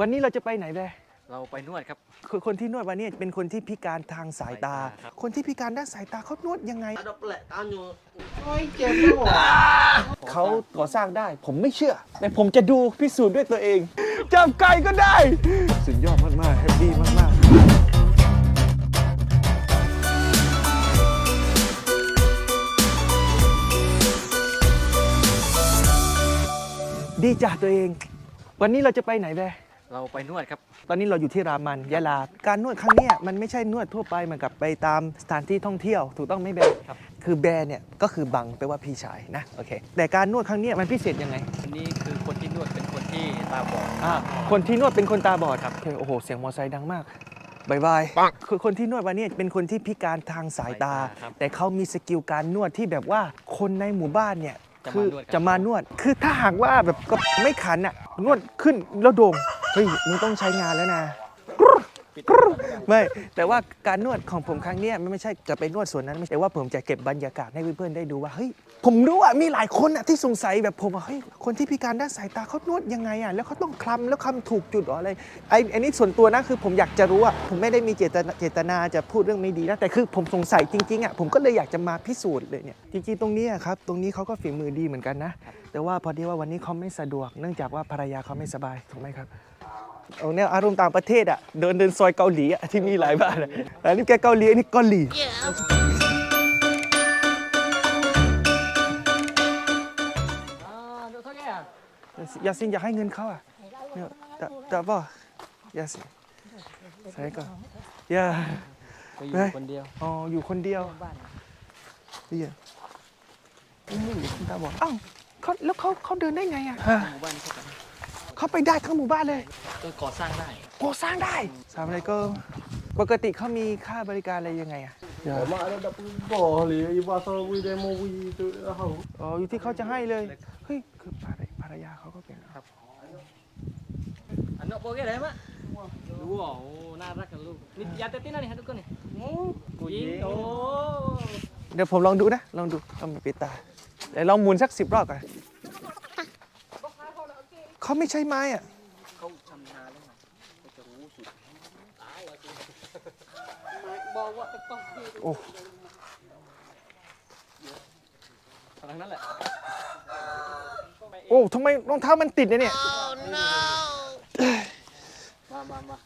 วันนี้เราจะไปไหนแบเราไปนวดครับคนคนที่นวดวันนี้เป็นคนที่พิการทางสายตา สายตาครับ คนที่พิการด้านสายตาเขานวดยังไง ada pelek tanya. เขาก่อสร้างได้ ผมไม่เชื่อ แต่ผมจะดูพิสูจน์ด้วยตัวเอง จับไก่ก็ได้ สุดยอดมาก ๆ แฮปปี้มาก ๆ ดีจ้ะตัวเอง วันนี้เราจะไปไหนแบ เราไปนวดครับ ตอนนี้เราอยู่ที่รามันยะลา การนวดครั้งเนี้ยมันไม่ใช่นวดทั่วไปเหมือนกับไปตามสถานที่ท่องเที่ยว ถูกต้องไหมแบร์ครับ คือแบร์เนี่ยก็คือบังแปลว่าพี่ชายนะโอเคแต่การนวดครั้งเนี้ยมันพิเศษยังไงอันนี้คือคนที่นวดเป็นคนที่ตาบอด อ่าคนที่นวดเป็นคนตาบอดครับโอเคโอ้โหเสียงมอไซค์ดังมากบายบายคือคนที่นวดวันนี้เป็นคนที่พิการทางสายตาครับแต่เขามีสกิลการนวดที่แบบว่าคนในหมู่บ้านเนี่ยจะคืมานวดกับจะมานวด คือถ้าหากว่าแบบก็ไม่ขันอะนวดขึ้นแล้วโด่ง เฮ้ยมึงต้องใช้งานแล้วนะไม่แต่ว่าการนวดของผมครั้งนี้มันไม่ใช่จะไปนวดส่วนนั้นไม่ใช่แต่ว่าผมจะเก็บบรรยากาศให้เพื่อนๆได้ดูว่าเฮ้ยผมรู้ว่ามีหลายคนอะที่สงสัยแบบผมว่าเฮ้ยคนที่พิการด้านสายตาเขานวดยังไงอะแล้วเขาต้องคลำแล้วคำถูกจุดหรออะไรไอ้อ้นี่ส่วนตัวนะคือผมอยากจะรู้อะผมไม่ได้มีเจตนาเจตนาจะพูดเรื่องไม่ดีนะแต่คือผมสงสัยจริงๆอะผมก็เลยอยากจะมาพิสูจน์เลยเนี่ยจริงๆตรงนี้ครับตรงนี้เขาก็ฝีมือดีเหมือนกันนะ แต่ว่าพอดีว่าวันนี้เขาไม่สะดวก เนื่องจากว่าภรรยาเขาไม่สบายถูกไหมครับ เอาเนี่ยอารมณ์ต่างประเทศอะเดินเดินซอยเกาหลีอะที่มีหลายบ้านอะอันนี้แกเกาหลีอันนี้เกาหลีอย่าแก่ยาซินอยากให้เงินเขาอะเนี่ยแต่แต่ป่ะยาซินใส่ก่อนอย่าไปอยู่คนเดียว อ๋อ อยู่คนเดียวนเดียวนี่อยู่คุณตาบอกอ้าวเขาแล้วเขาเขาเดินได้ไงอะเขาไปได้ทั้งหมู่บ้านเลย ก็ก่อสร้างได้โอ้สร้างได้สามอะไรก็ปกติเขามีค่าบริการอะไรยังไงอะอย่า Mak ada dak boleh ibu asal we demo we tu tahu. อ๋ออยู่ที่เขาจะให้เลย เฮ้ยคือภรรภรรยาเขาก็เป็นเหรออันนั้นโปรแกรมไหมรู้อ๋อโอ้น่ารักกันลูกนี่ยาเตติน่านี่ฮะทุกคนนี่ยิงโอ้เดี๋ยวผมลองดูนะ ลองดูเอามาปิดตาเดี๋ยวลองหมุนสักสิบรอบก่อนเขาไม่ใช้ไม้อะ เขาชำนาญแล้วไงเขาจะรู้สุด โอ้ทางนั้นแหละโอ้ทำไมรองเท้ามันติดเนี่ยเนี่ยมามามา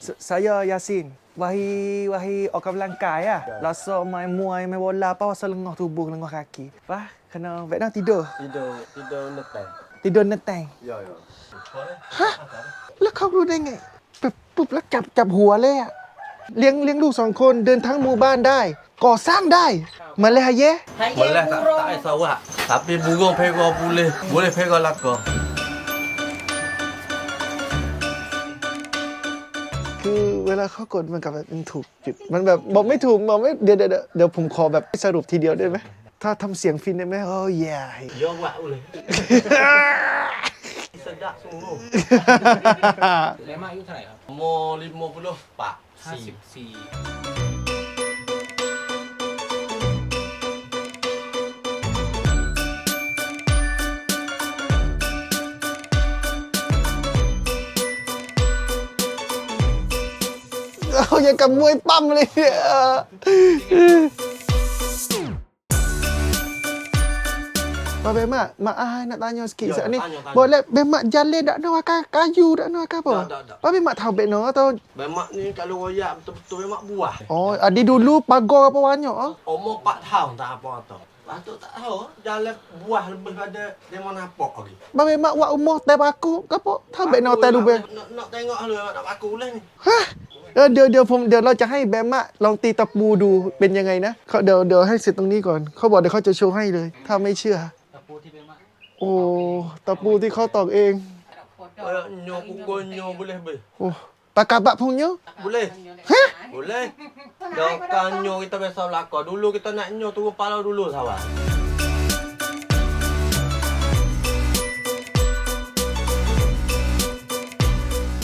S- Saya Yasin Wahi Wahi orang belangkai lah Rasa main muai Main bola apa Pasal lengah tubuh Lengah kaki Wah Kena Vietnam tidur Tidur tidur netai. Tidur neteng Ya ya. แล้วเขารู้ได้ไงปุ๊บปุ๊บแล้วจับจับหัวเลยอะเลี้ยงเลี้ยงลูกสองคนเดินทั้งหมู่บ้านได้ ก่อสร้างได้เหมือนเลยฮะเย Boleh tak tak ai sawak. Tapi burung pego boleh. Boleh pego lako. เวลาเขากดมันกับแบบมันถูกจุดมันแบบบอกไม่ถูกบอกไม่เดี๋ยวเดี๋ยวเดี๋ยวเดี๋ยวผมขอแบบสรุปทีเดียวได้ไหมถ้าทำเสียงฟินได้ไหมโอ้ย Ya wak boleh. Sedap semua. เลมาอายุเท่าไหร่ครับ Umur 50 pak. ห้าสิบสี่ เอาอย่างกับมวยปั้มเลยเนี่ยPak Bemak, mak ah nak tanya sikit Ya, saat ni. tanya, tanya. Boleh Bemak jalan tak nak makan kayu tak nak makan apa? Tak, tak, tak. Pak Bemak tahu Bekno atau Bemak ni kalau royak betul-betul memang buah. Oh, adi dulu pagar apa banyak ah? Umur 4 tahun tak apa tau. Lepas tu tak tahu jalan buah lebih pada dia mana apa lagi. Pak Bemak buat umur teh baku ke apa? Tahu Bekno teh lu be. Nak nak tengok lu nak aku lah ni. ฮะ เออเดี๋ยวเดี๋ยวผมเดี๋ยวเราจะให้แบมะลองตีตะปูดูเป็นยังไงนะเขาเดี๋ยวเดี๋ยวให้เสร็จตรงนี้ก่อน เขาบอกเดี๋ยวเขาจะโชว์ให้เลย ถ้าไม่เชื่อ ตะปูที่เป็นมาโอ้ตะปูที่เขาตอกเอง Kayak nyo pukul nyo boleh be. โอ้ปากกาบะพงเนี้ย Boleh. Boleh. Dah kan nyo kita biasa belakang. Dulu kita nak nyo turun pala dulu sawan.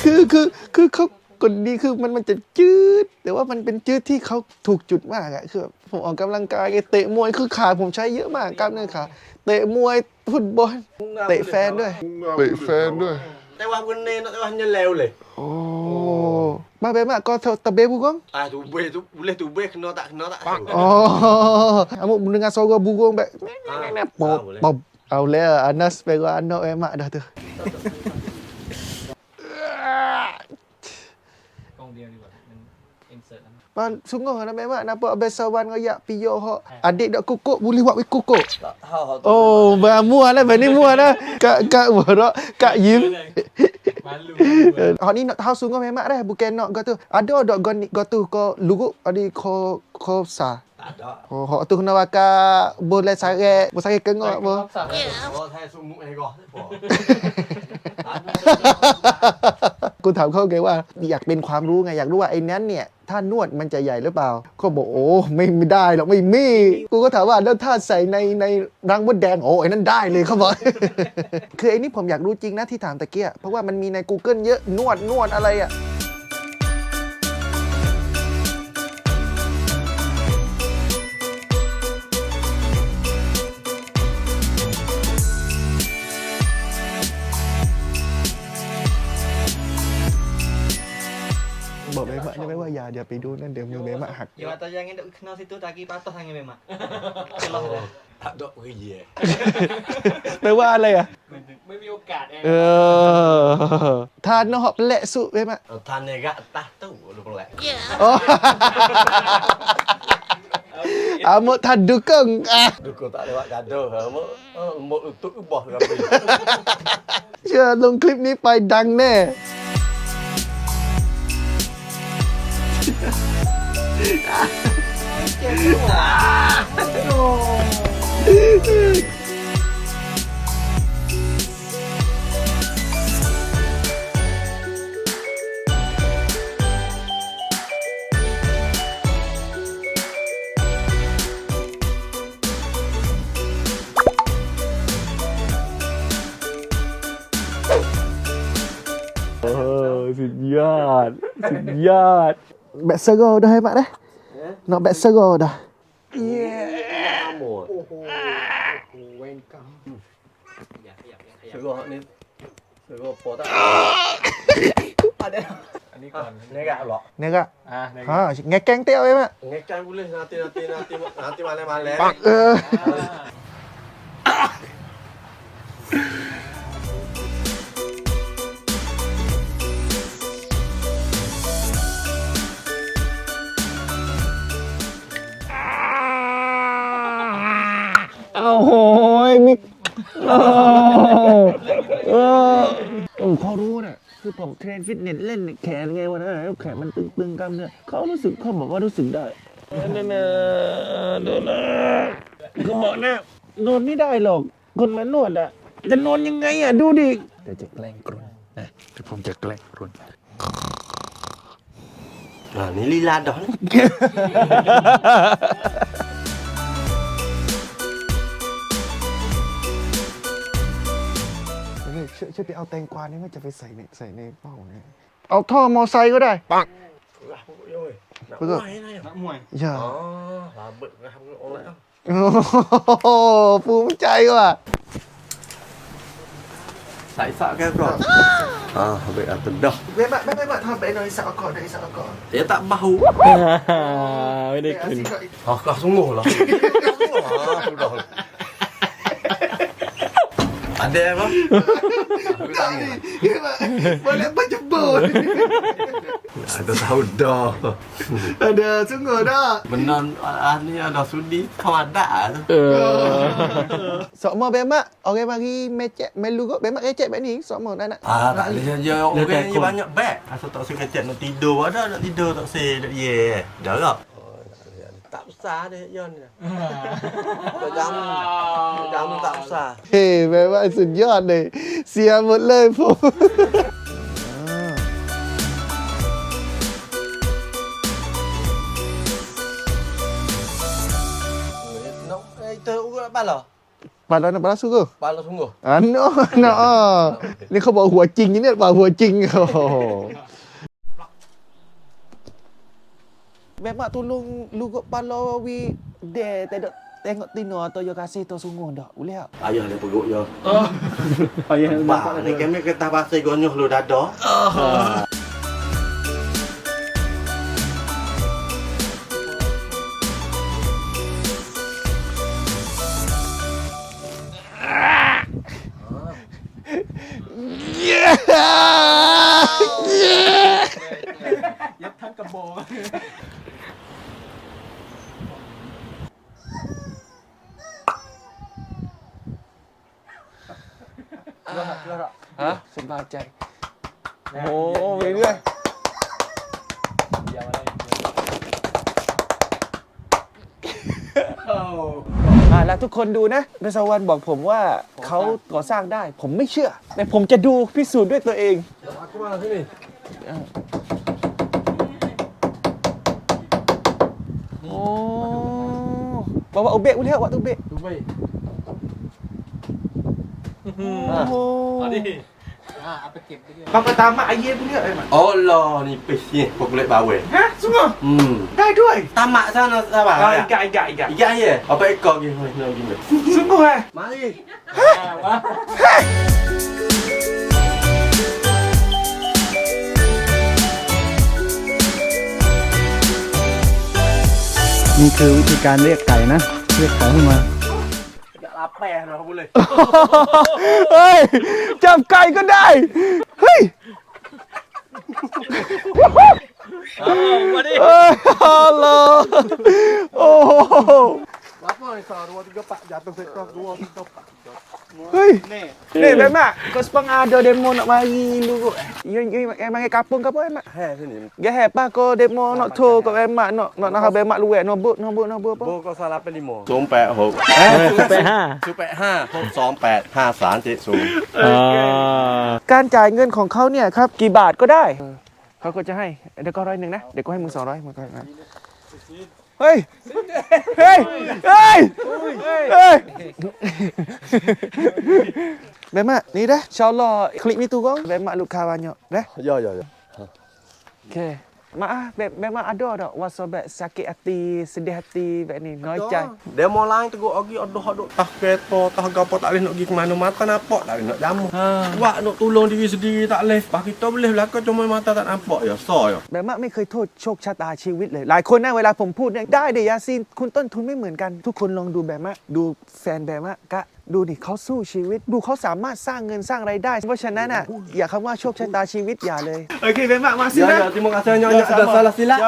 เคือคือคือเขา กดดีคือมันมันจะจืดแต่ว่ามันเป็นจืดที่เขาถูกจุดมากอะคือแบบผมออกกำลังกายเตะมวยคือขาผมใช้เยอะมากกล้ามเนื้อขาเตะมวยฟุตบอลเตะแฟนด้วยเตะแฟนด้วย Tại hoa quân nè, nó tại hoa nhân leo lì โอ้มาเบมาก็ตะเบบุกง À, tụ bê, tụ boleh tụ bê, nó tak, nó tak อ๋อ kamu mendengar suara burung back Ah, pop boleh. pop เอาแล้วอานัสไปก็อันนอก emak dah tu กล้องเดียวดีกว่า มันอิน เสิร์ตแล้ว Pan sungguh nak emak nampak besawan ngoyak piyo hok adik dak kukuk boleh buat wei kukuk Tak tahu hak tu Oh, bah mua lah, bah ni mua lah. Kak kak borak, kak Yim. มาลู Hak ni nak tahu sungguh memang dah bukan nak kau tu. Ada dak kau ni kau tu kau luruk ada kau kau sa. Tak ada Oh, hak tu kena bakar boleh sare, boleh sare kengok apa. Kalau saya sumuk ni kau กูถามเขาไงว่า อยากเป็นความรู้ไงอยากรู้ว่าไอ้นั้นเนี่ยถ้านวดมันจะใหญ่หรือเปล่าเขาบอกโอ้ไม่ไม่ได้หรอกไม่มีกูก็ถามว่าแล้วถ้าใส่ในในรังมดแดงโอ้ไอ้นั้นได้เลยเขาบอกคือไอ้นี่ผมอยากรู้จริงนะที่ถามตะเกียเพราะว่ามันมีใน Google เยอะนวดนวดอะไรอะ อย่าอย่าไปดูนั่นเดี๋ยวมือเบมะหัก Ya atau jangan duk kena situ taki patah hanya memang. Kelah dah. Tak ada pergi je แปลว่าอะไรอะ ไม่มีโอกาสเองเออทานนอกแหละสุเบมะ Tan ni kat atas tu Lu pelak อ๋อ Amuk tak dukung ah. Dukung tak lewat gaduh Mak Mak utuk ke bos Rapi เชื่อลงคลิปนี้ไปดังแน่เออสุดยอดสุดยอดแบตเซอร์โกเด้ให้มาเด้น สุดยอด สุดยอด ยากขยับอยากขยับ Serah ni Serah apa tak อันนี้ก่อน Ni kat pula เนี่ยก็อะในฮะแงแกงเตี้ยวไว้มะ Ngekan boleh nanti nanti nanti nanti malam-malam เออเอาโหยมิโอ้เออผมเขารู้น่ะคือผมเทรนฟิตเนสเล่นแขนไงวันนั้นแล้วแขนมันตึงๆกล้ามเนื้อเขารู้สึกเขาบอกว่ารู้สึกได้นั่นนะโดนนะเขาบอกนะนอนไม่ได้หรอก คนมานวดอะ จะนอนยังไงอะดูดิเดี๋ยวจะแกล้งกรุนนะเดี๋ยวผมจะแกล้งกรุน Nah ni lila dah ni นี่ ช่วยช่วยไปเอาแตงกวานี่ว่าจะไปใส่ในใส่ในเป้าเนี่ยเอาท่อมอไซค์ก็ได้ปัง Lah pokok je oi Nak Betul. buai lah ya Nak muai. อย่า Oh Labet lah orang lah โอ้โหภูมิใจว่ะ Saisak ke bro Ah habis dah tedah เว้ยมาไม่ไม่มาทำไปหน่อยสักก่อนหน่อยสักก่อน Dia tak bahu ไม่ได้คืน Ah kau sungguh lah Ah sudah Pandai lah, apa? Tak ni. Balik apa. Ada tahu dah. Ada sungguh dah. Benar ahli ada sudi kau ada. Ah. Eh. Sok mau bemak orang mari mecek melu kok bemak kecek bak ni. Sok mau nak nak. Ah tak leh saja orang ni banyak bag. Asal tak suka kecek nak tidur ada nak tidur tak sel. Ye. lah. Say. Tak ye. Dah tak? Tak besar dia Yon ni. Tak jam. Tak jam tak besar. เฮ้แม่ว่าสุดยอดเลย เสียหมดเลยผม Nak eh tu urat bala. Pala nak balasu ke? Pala sungguh. Ano, ano. Ni เขาบอกหัวจริงนี่เนี่ยบอกหัวจริงโอ้โห Memang tolong luguk pala wi de tak ada tengok tino atau yo kasih to sungguh dak. Boleh tak? Ayah dia perut je. Ayah Bah, ni kami ketah pasir gonyoh lu dada. Hah? ใจ โอ้โหมีด้วยอ่าแล้วทุกคนดูนะนสวรรค์บอกผมว่าเขาก่อสร้างได้ ผมไม่เชื่อ แต่ผมจะดูพิสูจน์ด้วยตัวเอง Aku mana sini? โอ้บอกว่าอุเบกอุเลียว waktu ubek Tu baik. oh Adi. Bang pertama ayah punya eh mak Oh lah, ni pis ni. Kau kulit bawah. Hah? Semua? Hmm. ได้ด้วย Tamak sana sabar. Ah, ikat ikat ikat Ikat je. Apa ekor gini? Nak gini. Sungguh eh Mari. Wah. นี่คือวิธีการเรียกไก่นะ เรียกไก่ให้มา Tak lapar dah boleh. เฮ้ย จับไก่ก็ได้ เฮ้ย Oh, Adi. เอ้ยฮัลโหลโอ้โห Apa ni sah? Dua tiga pak jatuh sektor. Dua tiga pak. เฮ้ยนี่แบบ mak kau sepang ada demo nak mari lu you you emang kapung ke apa emak Hei sini. Gak hebat kau demo nak tu kau emak nak nak nak habis emak luar nak buat nak buat nak buat apa โบก็สลับไปลิโมศูนย์แปดหก Sampai ha. ศูนย์แปดห้าหกสองแปดห้าสามเจ็ดศูนย์การจ่ายเงินของเขาเนี่ยครับ กี่บาทก็ได้ เขาก็จะให้ เดี๋ยวก็ร้อยหนึ่งนะ เดี๋ยวก็ให้มึงสองร้อยมึงก็ให้ เฮ้ย เฮ้ย เฮ้ย เฮ้ยแม่มานี่เด้อ insyaAllah klik ni tu kau แม่มาลูกค้า banyak เด้อ Ya ya ya. Okey. Maaf, Beb, memang ada tak wasabak sakit hati, sedih hati beb ni, noicai. Demo lain tegur ogi aduh aduh tah kereta tah gapo tak boleh nak pergi ke mana mata nampak tak boleh nak jamu. Ha. Buat nak tolong diri sendiri tak boleh. Bah kita boleh belaka cuma mata tak nampak ya. So ya. แบบว่าไม่เคยโทษโชคชะตาชีวิตเลย หลายคนนะเวลาผมพูดเนี่ยได้เดยยาซีนคุณต้นทุนไม่เหมือนกัน ทุกคนลองดูแบบว่าดูแฟนแบบว่ากะ ดูดิเขาสู้ชีวิต ดูเขาสามารถสร้างเงินสร้างไรายได้ เพราะฉะนั้นอะอย่าคำว่าโชคชะตาชีวิตอย่าเลยโอเคแบบว่ามาสิ Ya นะ ya terima kasih nyonya sudah salah silap.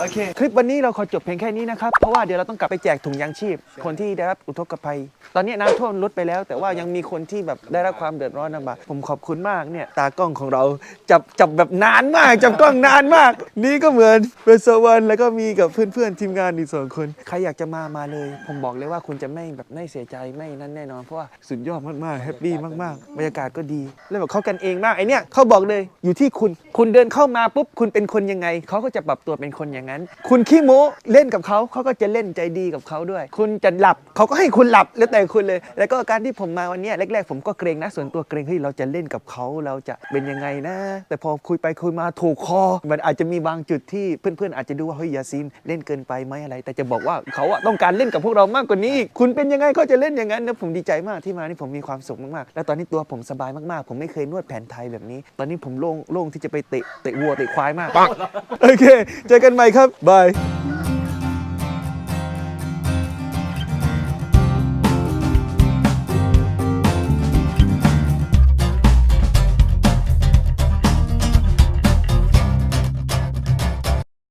โอเคคลิปวันนี้เราขอจบเพียงแค่นี้นะครับ เพราะว่าเดี๋ยวเราต้องกลับไปแจกถุงยางชีพ คนที่ได้รับอุทกภัย ตอนนี้น้ำท่วมลดไปแล้ว แต่ว่ายังมีคนที่แบบได้รับความเดือดร้อนลำบากผมขอบคุณมากเนี่ย ตากล้องของเราจับจับแบบนานมาก จับกล้องนานมาก นี่ก็เหมือนเป็นสวรรค์แล้วก็มีกับเพื่อนๆทีมงานอีกสองคน ใครอยากจะมามาเลย ผมบอกเลยว่าคุณจะไม่แบบไม่เสียใจไม่นั่นแน่นอนเพราะว่าสุดยอดมากๆแฮปปี้มากๆบรรยากาศก็ดี แล้วแบบเขากันเองมากไอเนี่ยเขาบอกเลยอยู่ที่คุณ คุณเดินเข้ามาปุ๊บคุณเป็นคนยังไงเขาก็จะปรับตัวเป็นคนอย่างนั้น คุณขี้โม้เล่นกับเขาเขาก็จะเล่นใจดีกับเขาด้วย คุณจะหลับเขาก็ให้คุณหลับแล้วแต่คุณเลย แล้วก็การที่ผมมาวันเนี้ยแรกๆ ผมก็เกรงนะ ส่วนตัวเกรงเฮ้ยเราจะเล่นกับเขาเราจะเป็นยังไงนะ แต่พอคุยไปคุยมาถูกคอ มันอาจจะมีบางจุดที่เพื่อนๆอาจจะดูว่าเฮ้ยยาซีนเล่นเกินไปไหมอะไร แต่จะบอกว่าเขาอะต้องการเล่นกับพวกเรามากกว่านี้ คุณเป็นยังไงก็จะเล่นอย่างนั้นนะผมดีใจมากที่มานี่ผมมีความสุขมากๆ แล้วตอนนี้ตัวผมสบายมากๆ ผมไม่เคยนวดแผนไทยแบบนี้ ตอนนี้ผมโล่งโล่งที่จะไปเตะเตะวัวเตะควายมาก โอเค เจอกันใหม่ครับบาย